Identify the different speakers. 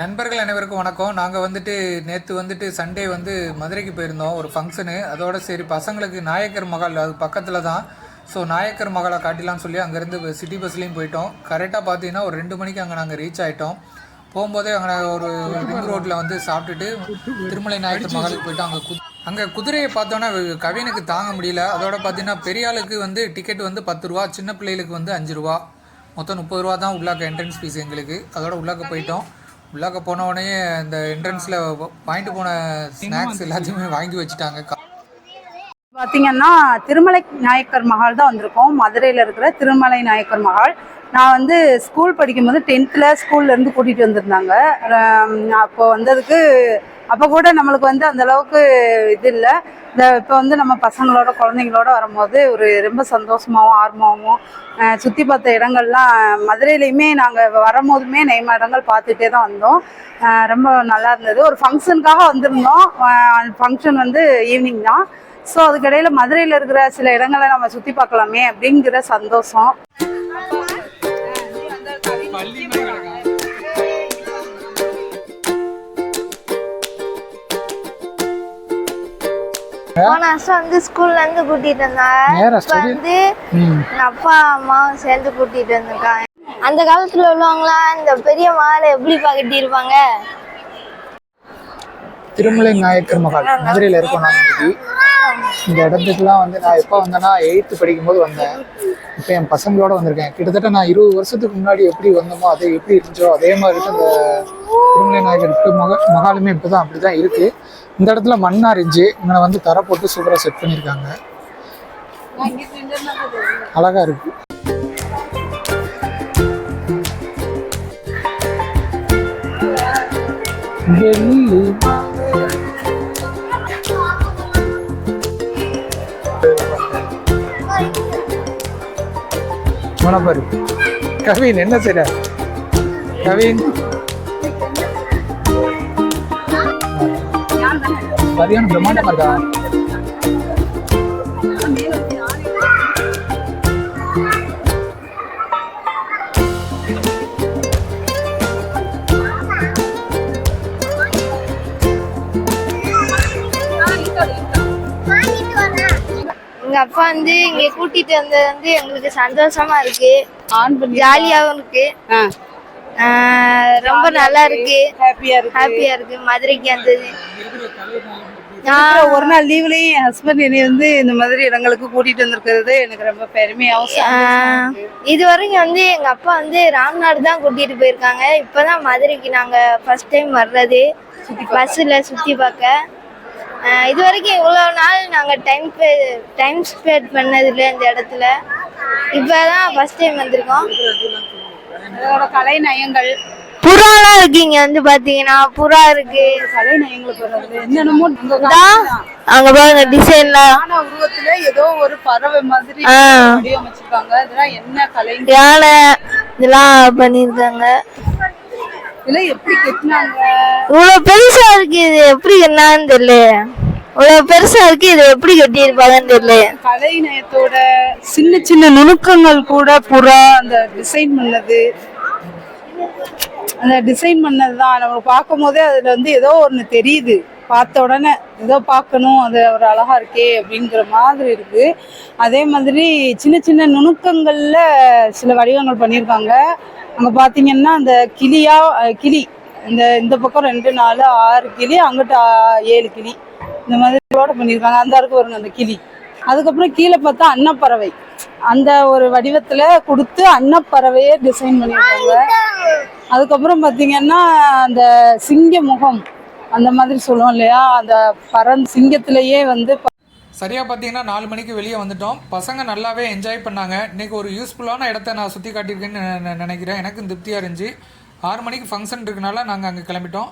Speaker 1: நண்பர்கள் அனைவருக்கும் வணக்கம். நாங்கள் வந்துட்டு நேற்று வந்துட்டு சண்டே வந்து மதுரைக்கு போயிருந்தோம். ஒரு ஃபங்க்ஷனு அதோட சரி பசங்களுக்கு நாயக்கர் மகால் அது பக்கத்தில் தான். ஸோ நாயக்கர் மகாலை காட்டிலாம்னு சொல்லி அங்கேருந்து சிட்டி பஸ்லேயும் போயிட்டோம். கரெக்டாக பார்த்தீங்கன்னா ஒரு ரெண்டு மணிக்கு அங்கே நாங்கள் ரீச் ஆகிட்டோம் போகும்போதே அங்கே ஒரு ரிங் ரோட்டில் வந்து சாப்பிட்டுட்டு திருமலை நாயக்கர் மகாலுக்கு போயிட்டோம் அங்கே கு அங்கே குதிரையை பார்த்தோன்னா கவினுக்கு தாங்க முடியல. அதோட பார்த்தீங்கன்னா பெரிய ஆளுக்கு வந்து டிக்கெட் வந்து பத்து ரூபா சின்ன பிள்ளைகளுக்கு வந்து அஞ்சு ரூபா. மொத்தம் முப்பது ரூபா தான் உள்ளாக்க என்ட்ரன்ஸ் ஃபீஸ் எங்களுக்கு. அதோட உள்ளாக்க போயிட்டோம். உள்ளாக்க போன உடனே இந்த என்ட்ரன்ஸில் வாங்கிட்டு போன ஸ்நாக்ஸ் எல்லாத்தையுமே வாங்கி வச்சுட்டாங்க.
Speaker 2: பார்த்தீங்கன்னா திருமலை நாயக்கர் மஹால் தான் வந்திருக்கோம். மதுரையில் இருக்கிற திருமலை நாயக்கர் மஹால். நான் வந்து ஸ்கூல் படிக்கும்போது டென்த்தில் ஸ்கூல்லேருந்து கூட்டிகிட்டு வந்திருந்தாங்க. அப்போ வந்ததுக்கு அப்போ கூட நம்மளுக்கு வந்து அந்த அளவுக்கு இது இல்லை. இந்த இப்போ வந்து நம்ம பசங்களோட குழந்தைங்களோட வரும்போது ஒரு ரொம்ப சந்தோஷமாகவும் ஆர்வமாகவும் சுற்றி பார்த்த இடங்கள்லாம் மதுரையிலையுமே நாங்கள் வரும்போதுமே நெய்ம இடங்கள் பார்த்துட்டே தான் வந்தோம். ரொம்ப நல்லா இருந்தது. ஒரு ஃபங்க்ஷனுக்காக வந்திருந்தோம். அந்த ஃபங்க்ஷன் வந்து ஈவினிங் தான். ஸோ அதுக்கிடையில் மதுரையில் இருக்கிற சில இடங்களை நம்ம சுற்றி பார்க்கலாமே அப்படிங்கிற சந்தோஷம்.
Speaker 3: போன வருஷம் வந்து ஸ்கூல்ல இருந்து கூட்டிட்டு
Speaker 1: நேரா
Speaker 3: இப்ப வந்து அப்பா அம்மாவும் சேர்ந்து கூட்டிட்டு வந்திருக்காங்க அந்த காலத்துல உள்ளவங்களாம் இந்த பெரிய மாலை எப்படி கட்டியிருப்பாங்க
Speaker 1: திருமலை நாயக்கர் மகால் மதுரையில் இருக்கோம் இன்னைக்கு. இந்த இடத்துக்குலாம் வந்து நான் எப்போ வந்தேன்னா எயித்து படிக்கும்போது வந்தேன். இப்போ என் பசங்களோட வந்திருக்கேன். கிட்டத்தட்ட நான் இருபது வருஷத்துக்கு முன்னாடி எப்படி வந்தோமோ அது எப்படி இருந்துச்சோ அதே மாதிரி தான் இந்த திருமலை நாயகர் இப்போ மக மகாலுமே இப்போ தான் அப்படி தான் இருக்குது இந்த இடத்துல மண் அரிஞ்சு இவனை வந்து தரை போட்டு சூப்பராக செட் பண்ணியிருக்காங்க அழகாக இருக்கு. வெள்ளி மனப்பாரு கவின் என்ன செய்ய கவின். சரியான பிரம்மாண்டமா இருக்கா?
Speaker 3: எங்க அப்பா வந்து இங்க கூட்டிட்டு வந்தது வந்து எங்களுக்கு சந்தோஷமா இருக்கு.
Speaker 2: ஆன் பண்ணி
Speaker 3: ஜாலியாவும் இருக்கு. ரொம்ப நல்லா இருக்கு.
Speaker 2: ஹாப்பியா இருக்கு.
Speaker 3: ஹாப்பியா இருக்கு. மதுரைக்கு வந்தது.
Speaker 2: அப்புறம் ஒரு நாள் லீவ்லயும் என் ஹஸ்பண்ட் என்னை வந்து இந்த மாதிரி இடங்களுக்கு கூட்டிட்டு வந்திருக்கிறது எனக்கு ரொம்ப பெருமையாவும்
Speaker 3: ஆஹ் இது வரைக்கும் வந்து எங்க அப்பா வந்து ராம்நாடு தான் கூட்டிட்டு போயிருக்காங்க. இப்பதான் மதுரைக்கு நாங்க ஃபர்ஸ்ட் டைம் வர்றது. பஸ்ஸில் சுத்தி பார்க்க. இது வரைக்கும் இவ்வளோ நாள் நாங்க டைம் டைம் ஸ்பெண்ட் பண்ணதில்லை இந்த இடத்துல. இப்பதான் ஃபர்ஸ்ட் டைம் வந்திருக்கோம்.
Speaker 2: அதோட கலை நயங்கள்.
Speaker 3: புறாலாம் இருக்கு இங்க வந்து பாத்தீங்கன்னா புறா இருக்கு.
Speaker 2: கலை வர்றது என்னென்னமோ
Speaker 3: அங்க பாருங்க டிசைன்லாம்
Speaker 2: உருவத்துல ஏதோ ஒரு பறவை மாதிரி. வடிவமைச்சிருக்காங்க. இதெல்லாம் என்ன கலை?
Speaker 3: யானை இதெல்லாம் பண்ணியிருக்காங்க.
Speaker 2: இதெல்லாம் எப்படி கெட்டினாங்க
Speaker 3: இவ்வளவு பெருசா இருக்கு இது எப்படி என்னன்னு தெரியல. இவ்வளவு பெருசா இருக்கு இது எப்படி கட்டியிருப்பாங்கன்னு தெரியல.
Speaker 2: கலை நயத்தோட சின்ன சின்ன நுணுக்கங்கள் கூட புறா அந்த டிசைன் பண்ணது. அந்த டிசைன் பண்ணது தான் நம்ம பார்க்கும் போதே அதுல வந்து ஏதோ ஒன்று தெரியுது. பார்த்த உடனே ஏதோ பார்க்கணும் அது ஒரு அழகா இருக்கே அப்படிங்கிற மாதிரி இருக்கு. அதே மாதிரி சின்ன சின்ன நுணுக்கங்கள்ல சில வடிவங்கள் பண்ணியிருக்காங்க. அங்க பார்த்தீங்கன்னா அந்த கிளியா கிளி இந்த இந்த பக்கம் ரெண்டு நாலு ஆறு கிளி அங்கிட்ட ஏழு கிளி இந்த மாதிரி கூட பண்ணியிருக்காங்க. அந்த அளவுக்கு வருங்க அந்த கிளி. அதுக்கப்புறம் கீழே பார்த்தா அன்னப்பறவை. அந்த ஒரு வடிவத்துல கொடுத்து அன்னப்பறவையே டிசைன் பண்ணியிருக்காங்க. அதுக்கப்புறம் பார்த்தீங்கன்னா அந்த சிங்க முகம் அந்த மாதிரி சொல்லுவோம் இல்லையா? அந்த பறன் சிங்கத்திலேயே வந்து
Speaker 1: சரியாக பார்த்தீங்கன்னா நாலு மணிக்கு வெளியே வந்துட்டோம். பசங்க நல்லாவே என்ஜாய் பண்ணாங்க. இன்னைக்கு ஒரு யூஸ்ஃபுல்லான இடத்த நான் சுற்றி காட்டியிருக்கேன்னு நினைக்கிறேன். எனக்கும் திருப்தியாக இருந்துச்சு. ஆறு மணிக்கு ஃபங்க்ஷன் இருக்கனால நாங்கள் அங்கே கிளம்பிட்டோம்.